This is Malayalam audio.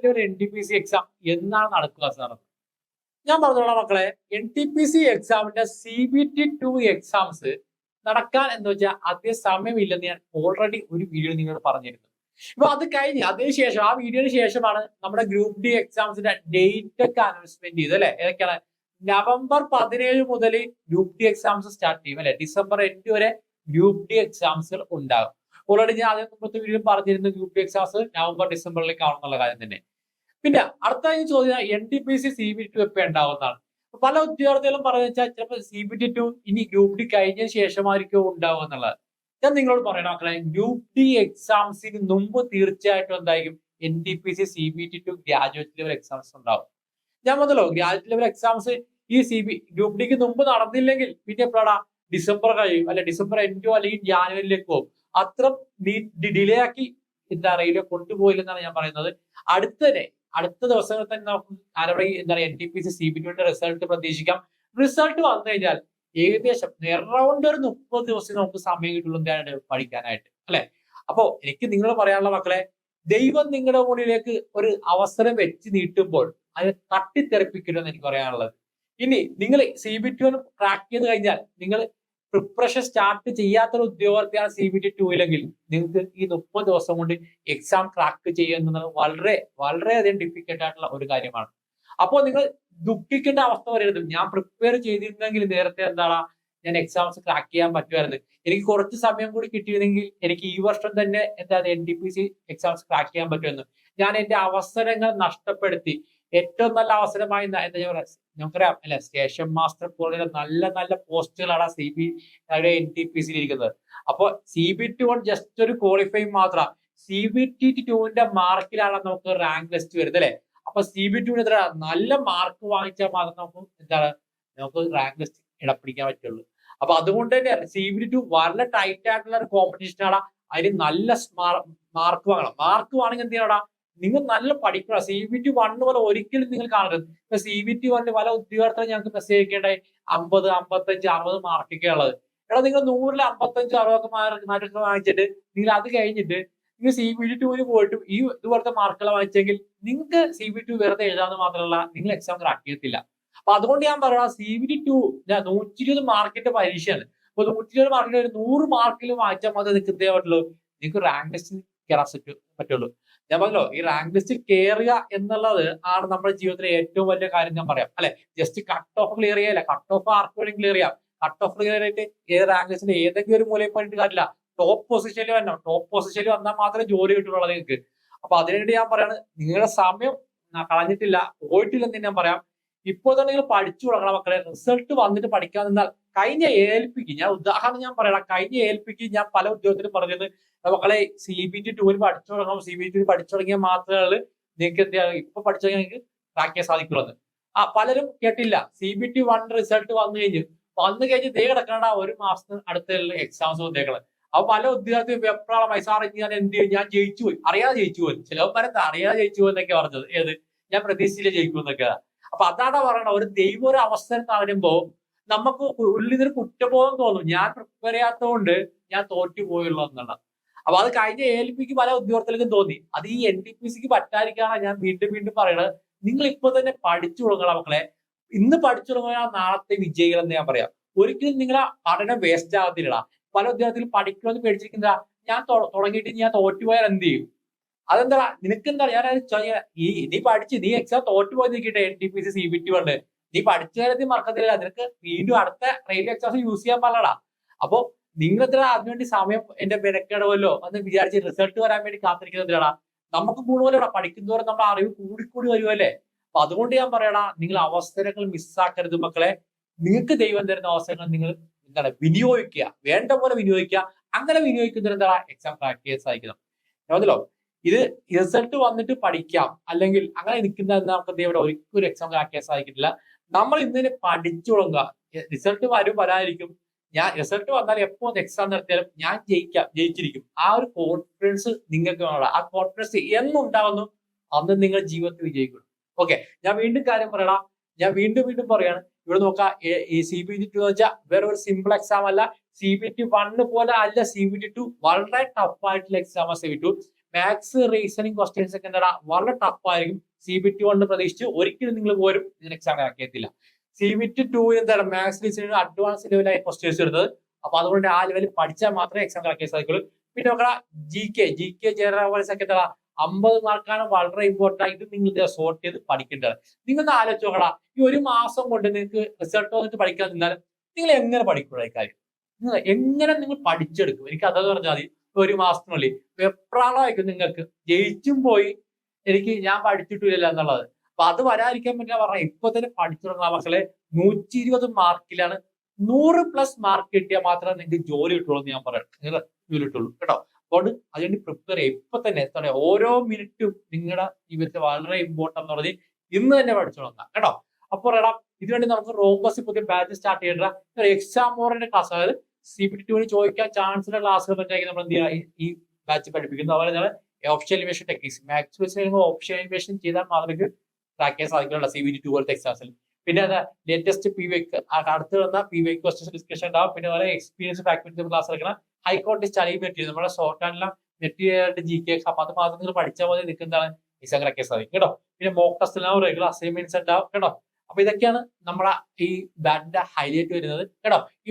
ഗ്രാജുവേറ്റ് ഒരു N T P C exam എന്നാണ് നടക്കുക സാർ ഞാൻ പറഞ്ഞോളാം മക്കളെ എൻ ടി പി സി എക്സാമിന്റെ C B T two exams നടക്കാൻ എന്ന് വെച്ചാൽ അതേ സമയമില്ലെന്ന് ഞാൻ ഓൾറെഡി ഒരു വീഡിയോ നിങ്ങളോട് പറഞ്ഞിരുന്നു. ഇപ്പൊ അത് കഴിഞ്ഞ് അതിനുശേഷം ആ വീഡിയോന് ശേഷമാണ് നമ്മുടെ ഗ്രൂപ്പ് ഡി എക്സാംസിന്റെ ഡേറ്റ് ഒക്കെ അനൗൺസ്മെന്റ് ചെയ്തത് അല്ലെ? ഏതൊക്കെയാണ്? നവംബർ പതിനേഴ് മുതൽ ഗ്രൂപ്പ് ഡി എക്സാംസ് സ്റ്റാർട്ട് ചെയ്യും അല്ലെ? ഡിസംബർ എൻഡ് വരെ ഗ്രൂപ്പ് ഡി എക്സാംസുകൾ ഉണ്ടാകും. ഓൾറെഡി ഞാൻ അതിന് മുമ്പത്തെ വീഡിയോ പറഞ്ഞിരുന്നു ഗ്രൂപ്പ് ഡി എക്സാംസ് നവംബർ ഡിസംബറിലേക്ക് ആണെന്നുള്ള കാര്യം തന്നെ. പിന്നെ അടുത്ത ചോദ്യം N T P C C B two എപ്പോൾ ഉണ്ടാവുന്നതാണ്. പല ഉദ്യോഗാർത്ഥികളും പറഞ്ഞു വെച്ചാൽ ചിലപ്പോൾ സി ബി ടി ടു ഇനി ഗ്രൂപ്പ് ഡി കഴിഞ്ഞ ശേഷമായിരിക്കും ഉണ്ടാവുക എന്നുള്ളത്. ഞാൻ നിങ്ങളോട് പറയണം മക്കളെ ഗ്രൂപ്പ് ഡി എക്സാംസിന് മുമ്പ് തീർച്ചയായിട്ടും എന്തായിരിക്കും? N T P C C B T two graduate level exams ഉണ്ടാവും. ഞാൻ പറഞ്ഞല്ലോ ഗ്രാജുവേറ്റ് ലെവൽ എക്സാംസ് ഈ സി ബി ഗ്രൂപ്പ് ഡിക്ക് മുമ്പ് നടന്നില്ലെങ്കിൽ പിന്നെ എപ്പോഴാണ് ഡിസംബർ കഴിയും. അല്ലെ ഡിസംബർ എൻഡോ അല്ലെങ്കിൽ ജാനുവരിയിലേക്ക് പോകും. അത്ര ഡിലേ ആക്കി എന്താ പറയുക കൊണ്ടുപോയില്ലെന്നാണ് ഞാൻ പറയുന്നത്. അടുത്തന്നെ അടുത്ത ദിവസങ്ങളിൽ തന്നെ നമുക്ക് ആരവിടെ എന്താ പറയുക N T P C C B ടിയുടെ റിസൾട്ട് പ്രതീക്ഷിക്കാം. റിസൾട്ട് വന്നു കഴിഞ്ഞാൽ ഏകദേശം എറൗണ്ട് ഒരു മുപ്പത് ദിവസം നമുക്ക് സമയം കിട്ടുള്ളൂ എന്താണ് പഠിക്കാനായിട്ട് അല്ലെ? അപ്പോ എനിക്ക് നിങ്ങൾ പറയാനുള്ള മക്കളെ ദൈവം നിങ്ങളുടെ മുന്നിലേക്ക് ഒരു അവസരം വെച്ച് നീട്ടുമ്പോൾ അത് തട്ടിത്തെറിപ്പിക്കരുതെന്ന് എനിക്ക് പറയാനുള്ളത്. ഇനി നിങ്ങൾ സി ബി ടി ക്രാക്ക് ചെയ്ത് കഴിഞ്ഞാൽ നിങ്ങൾ പ്രിപ്പറേഷൻ സ്റ്റാർട്ട് ചെയ്യാത്തൊരു ഉദ്യോഗാർത്ഥിയാണ് സി ബി ടി ടൂയിലെങ്കിൽ നിങ്ങൾക്ക് ഈ മുപ്പത് ദിവസം കൊണ്ട് എക്സാം ക്രാക്ക് ചെയ്യുന്നത് വളരെ വളരെയധികം ഡിഫിക്കൽട്ട് ആയിട്ടുള്ള ഒരു കാര്യമാണ്. അപ്പോൾ നിങ്ങൾ ദുഃഖിക്കേണ്ട അവസ്ഥ വരരുത്. ഞാൻ പ്രിപ്പയർ ചെയ്തിരുന്നെങ്കിൽ നേരത്തെ എന്താണ് ഞാൻ എക്സാംസ് ക്രാക്ക് ചെയ്യാൻ പറ്റുമായിരുന്നു. എനിക്ക് കുറച്ച് സമയം കൂടി കിട്ടിയിരുന്നെങ്കിൽ എനിക്ക് ഈ വർഷം തന്നെ എന്താ N D P C exams crack ചെയ്യാൻ പറ്റുമെന്ന് ഞാൻ എന്റെ അവസരങ്ങൾ നഷ്ടപ്പെടുത്തി. ഏറ്റവും നല്ല അവസരമായി നമുക്കറിയാം അല്ലെ? സ്റ്റേഷൻ മാസ്റ്റർ പോലുള്ള നല്ല നല്ല പോസ്റ്റുകളാണ് C B N T P സിയിൽ ഇരിക്കുന്നത്. അപ്പൊ C B T one just ഒരു ക്വാളിഫൈ മാത്രം. സി ബി ടി ടുവിന്റെ മാർക്കിലാണ് നമുക്ക് റാങ്ക് ലിസ്റ്റ് വരുന്നത് അല്ലെ? അപ്പൊ സി ബി ടുവിന് എത്ര നല്ല മാർക്ക് വാങ്ങിച്ചാൽ മാത്രം നമുക്ക് എന്താണ്? നമുക്ക് റാങ്ക് ലിസ്റ്റ് ഇടപിടിക്കാൻ പറ്റുള്ളൂ. അപ്പൊ അതുകൊണ്ട് തന്നെ സി ബി ടു വളരെ ടൈറ്റ് ആയിട്ടുള്ള ഒരു കോമ്പറ്റീഷൻ ആണ്. അതിന് നല്ല മാർക്ക് വാങ്ങണം. മാർക്ക് വാങ്ങണമെങ്കിൽ എന്ത് ചെയ്യണം നിങ്ങൾ നല്ല പഠിക്കണം. സി വി ടി വണ്ണ് പോലെ ഒരിക്കലും നിങ്ങൾ കാണരുത്. ഇപ്പൊ സി വി ടി വണ്ണിൽ പല ഉദ്യോഗാർത്ഥികൾ ഞങ്ങൾക്ക് മെസ്സേജ് അയക്കേണ്ടത് അമ്പത് അമ്പത്തഞ്ച് അറുപത് മാർക്കൊക്കെ ഉള്ളത്. എടാ നിങ്ങൾ നൂറിൽ അമ്പത്തഞ്ച് അറുപതൊക്കെ മാർക്ക് മാർക്ക് വാങ്ങിച്ചിട്ട് നിങ്ങൾ അത് കഴിഞ്ഞിട്ട് നിങ്ങൾ സി ബി ടി ടൂവിന് പോയിട്ട് ഈ ഇതുപോലത്തെ മാർക്കുകൾ വാങ്ങിച്ചെങ്കിൽ നിങ്ങൾക്ക് സി ബി ടു വെറുതെ എഴുതാന്ന് മാത്രമല്ല നിങ്ങൾ എക്സാം ക്രാക്ക് ചെയ്യത്തില്ല. അപ്പൊ അതുകൊണ്ട് ഞാൻ പറയാം സി ബി ടി ടു നൂറ്റി ഇരുപത് മാർക്കിന്റെ പരീക്ഷയാണ്. അപ്പൊ നൂറ്റി ഇരുപത് മാർക്കിന്റെ ഒരു നൂറ് മാർക്കിൽ വാങ്ങിച്ചാൽ നിങ്ങൾക്ക് ഇതേ പറ്റുള്ളൂ നിങ്ങൾക്ക് റാങ്ക് ലിസ്റ്റ് കയറാൻ പറ്റൂ പറ്റുള്ളൂ. ഞാൻ പറഞ്ഞല്ലോ ഈ റാങ്ക് ലിസ്റ്റ് കയറുക എന്നുള്ളത് ആണ് നമ്മുടെ ജീവിതത്തിലെ ഏറ്റവും വലിയ കാര്യം ഞാൻ പറയാം. അല്ലെ? ജസ്റ്റ് കട്ട് ഓഫ് ക്ലിയർ ചെയ്യല്ല. കട്ട് ഓഫ് ആർക്ക് വേണമെങ്കിലും ക്ലിയർ ചെയ്യാം. കട്ട് ഓഫ് ക്ലിയർ ആയിട്ട് ഏത് റാങ്ക് ലിസ്റ്റിന്റെ ഏതെങ്കിലും ഒരു മൂലയിൽ പോയിട്ട് കാര്യമില്ല ടോപ്പ് പൊസിഷനിൽ വന്നോ ടോപ്പ് പൊസിഷനിൽ വന്നാൽ മാത്രമേ ജോലി കിട്ടുള്ളൂ നിങ്ങൾക്ക്. അപ്പൊ അതിനുവേണ്ടി ഞാൻ പറയാണ് നിങ്ങളുടെ സമയം കളഞ്ഞിട്ടില്ല പോയിട്ടില്ലെന്ന് ഞാൻ പറയാം. ഇപ്പോൾ തന്നെ നിങ്ങൾ പഠിച്ചു തുടങ്ങണം മക്കളെ. റിസൾട്ട് വന്നിട്ട് പഠിക്കാൻ നിന്നാൽ കഴിഞ്ഞ ഏൽപ്പിക്ക് ഞാൻ ഉദാഹരണം ഞാൻ പറയണം കഴിഞ്ഞ ഏൽപ്പിക്ക് ഞാൻ പല ഉദ്യോഗത്തിനും പറഞ്ഞത് മക്കളെ സി ബി ടി ടൂവിൽ പഠിച്ചു തുടങ്ങണം സി ബി ടി പഠിച്ചു തുടങ്ങിയാൽ മാത്രമേ നിങ്ങൾക്ക് എന്ത് ഇപ്പൊ പഠിച്ചു നിങ്ങൾക്ക് ട്രാക്ക് ചെയ്യാൻ സാധിക്കുള്ളത് ആ പലരും കേട്ടില്ല. C B T one result വന്നു കഴിഞ്ഞു. വന്നു കഴിഞ്ഞ് ദേ കിടക്കണ ഒരു മാസത്തിന് അടുത്തുള്ള എക്സാംസ് വന്നേക്കണം അപ്പൊ പല ഉദ്യോഗാർത്ഥി വെപ്രാളമായി സാർ ഞാൻ എന്ത് ചെയ്യും? ഞാൻ ജയിച്ചു പോയി. അറിയാതെ ജയിച്ചു പോയി. ചിലവന്മാരെ അറിയാതെ ജയിച്ചു എന്നൊക്കെ പറഞ്ഞത്. ഏത്? ഞാൻ പ്രതീക്ഷിച്ചില്ല ജയിക്കും എന്നൊക്കെ അപ്പൊ അതാണ് പറയണത്? ഒരു ദൈവ ഒരു അവസരം തരുമ്പോ നമുക്ക് ഉള്ളിൽ നിന്നൊരു കുറ്റബോധം തോന്നും. ഞാൻ പ്രിപ്പയർ ചെയ്യാത്തതുകൊണ്ട് ഞാൻ തോറ്റു പോയുള്ളൂ എന്നുള്ളത് അപ്പൊ അത് കഴിഞ്ഞ എ എൽ പിക്ക് പല ഉദ്യോഗസ്ഥർക്കും തോന്നി. അത് ഈ എൻ ടി പി സിക്ക് പറ്റാതിരിക്കാണ് ഞാൻ വീണ്ടും വീണ്ടും പറയണത്. നിങ്ങൾ ഇപ്പൊ തന്നെ പഠിച്ചു തുടങ്ങണം മക്കളെ. ഇന്ന് പഠിച്ചു തുടങ്ങിയാൽ നാളത്തെ വിജയികൾ എന്ന് ഞാൻ പറയാം. ഒരിക്കലും നിങ്ങളെ പഠനം വേസ്റ്റ് ആകത്തില്ല പല ഉദ്യോഗത്തിലും പഠിക്കണമെന്ന് പേടിച്ചിരിക്കുന്ന ഞാൻ തുടങ്ങിയിട്ട് ഞാൻ തോറ്റുപോയാൽ എന്ത് ചെയ്യും? അതെന്താ നിനക്ക് എന്താ ഞാൻ ഈ നീ പഠിച്ച് നീ എക്സാം തോറ്റുപോയി നിൽക്കട്ടെ N T P C C B T കൊണ്ട് നീ പഠിച്ച കാര്യത്തിൽ മറക്കത്തില്ല നിനക്ക് വീണ്ടും അടുത്ത റെയിൽവേ എക്സാംസ് യൂസ് ചെയ്യാൻ പാടില്ലടാ. അപ്പൊ നിങ്ങൾ ഇത്ര അതിനുവേണ്ടി സമയം എന്റെ വിലക്കിടവല്ലോ എന്ന് വിചാരിച്ച് റിസൾട്ട് വരാൻ വേണ്ടി കാത്തിരിക്കുന്നില്ലടാ നമുക്ക് കൂടുതലടാ പഠിക്കുന്നതോടെ നമ്മുടെ അറിവ് കൂടിക്കൂടി വരുമല്ലേ അപ്പൊ അതുകൊണ്ട് ഞാൻ പറയടാ നിങ്ങൾ അവസരങ്ങൾ മിസ്സാക്കരുത് മക്കളെ. നിങ്ങൾക്ക് ദൈവം തരുന്ന അവസരങ്ങൾ നിങ്ങൾ എന്താണ് വിനിയോഗിക്കുക. വേണ്ട പോലെ വിനിയോഗിക്കുക. അങ്ങനെ വിനിയോഗിക്കുന്നതിന് എന്താണ് എക്സാം ക്രാക്ക് ചെയ്യാൻ സാധിക്കണം മനസ്സിലോ ഇത് റിസൾട്ട് വന്നിട്ട് പഠിക്കാം. അല്ലെങ്കിൽ അങ്ങനെ നിൽക്കുന്ന നമുക്ക് ദൈവം? ഒരിക്കലും എക്സാം ക്രാക്ക് ചെയ്യാൻ സാധിക്കില്ല നമ്മൾ ഇന്നലെ പഠിച്ചു തുടങ്ങുക റിസൾട്ട് വരും വരാതിരിക്കും. ഞാൻ റിസൾട്ട് വന്നാൽ എപ്പോ എക്സാം നടത്തിയാലും ഞാൻ ജയിക്കാം ജയിച്ചിരിക്കും. ആ ഒരു കോൺഫിഡൻസ് നിങ്ങൾക്ക് വേണം ആ കോൺഫിഡൻസ് എന്നുണ്ടാവുന്നു അന്ന് നിങ്ങൾ ജീവിതത്തിൽ വിജയിക്കും. ഓക്കെ ഞാൻ വീണ്ടും കാര്യം പറയണം ഞാൻ വീണ്ടും വീണ്ടും പറയാണ്. ഇവിടെ നോക്കാം സി ബി ടി ടു വെച്ചാൽ വേറെ ഒരു സിമ്പിൾ എക്സാം അല്ല. സി ബി ടി വണ്ണ് പോലെ അല്ല സി ബി ടി ടു വളരെ ടഫ് ആയിട്ടുള്ള exam C B two maths reasoning questions ഒക്കെ എന്താ വളരെ ടഫ് ആയിരിക്കും. സി ബി ടി കൊണ്ട് പ്രതീക്ഷിച്ച് ഒരിക്കലും നിങ്ങൾ പോലും ഇതിന് എക്സാം ആക്കിയത്തില്ല സി ബി ടി ടു എന്താണ്? മാത്സ് റീസണിങ് അഡ്വാൻസ് ലെവലായി ക്വസ്റ്റ്യൻസ് എടുത്തത് അപ്പൊ അതുകൊണ്ട് ആ ലെവലിൽ പഠിച്ചാൽ മാത്രമേ എക്സാം ആക്കിയാൽ സാധിക്കുള്ളൂ. പിന്നെ നോക്കടാ G K G K general ഒക്കെ എന്താ അമ്പത് മാർക്കാണ് വളരെ ഇമ്പോർട്ടന്റ് ആയിട്ട് നിങ്ങൾ സോർട്ട് ചെയ്ത് പഠിക്കേണ്ടത്. നിങ്ങൾ ആലോചിച്ച് നോക്കടാ. ഈ ഒരു മാസം കൊണ്ട് നിങ്ങൾക്ക് റിസൾട്ട് വന്നിട്ട് പഠിക്കാൻ നിന്നാൽ നിങ്ങൾ എങ്ങനെ പഠിക്കുള്ളൂ കാര്യം? എങ്ങനെ നിങ്ങൾ പഠിച്ചെടുക്കും? എനിക്ക് അതെന്ന് പറഞ്ഞാൽ മതി. ഒരു മാസത്തിനുള്ളിൽ. വെപ്രാളമായിരിക്കും നിങ്ങൾക്ക്? ജയിച്ചും പോയി. എനിക്ക് ഞാൻ പഠിച്ചിട്ടില്ല എന്നുള്ളത്. അപ്പൊ അത് വരാതിരിക്കാൻ പറ്റില്ല പറഞ്ഞാൽ ഇപ്പൊ തന്നെ പഠിച്ചു മക്കളെ നൂറ്റി ഇരുപത് മാർക്കിലാണ് നൂറ് പ്ലസ് മാർക്ക് കിട്ടിയാൽ മാത്രമേ നിങ്ങൾക്ക് ജോലി കിട്ടുള്ളൂ എന്ന് ഞാൻ പറയാം. നിങ്ങൾ ജോലി കിട്ടുള്ളൂ. കേട്ടോ? അതുകൊണ്ട് അതിനുവേണ്ടി പ്രിപ്പയർ ചെയ്യുക ഇപ്പൊ തന്നെ എന്താ പറയുക ഓരോ മിനിറ്റും നിങ്ങളുടെ ജീവിതത്തിൽ വളരെ ഇമ്പോർട്ടന്റ് എന്ന് പറഞ്ഞ് ഇന്ന് തന്നെ പഠിച്ചു തുടങ്ങാം കേട്ടോ? അപ്പോൾ എടാ ഇതിനുവേണ്ടി നമുക്ക് റോംബസ് പുതിയ ബാച്ച് സ്റ്റാർട്ട് ചെയ്യേണ്ട എക്സാം ഓറിന്റെ ക്ലാസ് അതായത് സി പി ടുവിന് ചോദിക്കാൻ ചാൻസിന്റെ ക്ലാസ്സുകൾ പറ്റാക്കി നമ്മൾ എന്ത് ചെയ്യുക? ഈ- ബാച്ച് പഠിപ്പിക്കുന്നു അതുപോലെ തന്നെ ഓപ്ഷൻ എലിമിനേഷൻ ടെക്നിക്സ് മാത്സ് വെച്ച് കഴിയുമ്പോൾ ഓപ്ഷൻ എലിമിനേഷൻ ചെയ്താൽ മാത്രമേ ട്രാക്ക് ചെയ്യാൻ സാധിക്കുള്ളൂ സി ബി ടി ടു പോലത്തെ എക്സാംസിൽ പിന്നെ അത് ലേറ്റസ്റ്റ് പി വെക്ക് അടുത്ത് വന്ന പി വൈ ക്വസ്റ്റ്യൻസ് ഡിസ്കഷൻ ഉണ്ടാവും. പിന്നെ അതുപോലെ എക്സ്പീരിയൻസ് ഫാക്ടറി ക്ലാസ് എടുക്കണം ഹൈക്കോടതി സ്റ്റഡി മെറ്റീരിയൽ നമ്മുടെ ഷോർട്ട് ആൻഡിലും മെറ്റീരിയൽ ജി കെ എക്സാം അത് മാത്രം നിങ്ങൾ പഠിച്ചാൽ മതി. നിൽക്കുന്നതാണ് എക്സാം ക്രാക്ക് ചെയ്യാൻ സാധിക്കും. കേട്ടോ? പിന്നെ മോക്ക് ടെസ്റ്റ് റെഗുലർ അസൈൻമെന്റ്സ് ഉണ്ടാവും. കേട്ടോ? അപ്പൊ ഇതൊക്കെയാണ് നമ്മുടെ ഈ ബാറ്റിന്റെ ഹൈലൈറ്റ് വരുന്നത്. കേട്ടോ?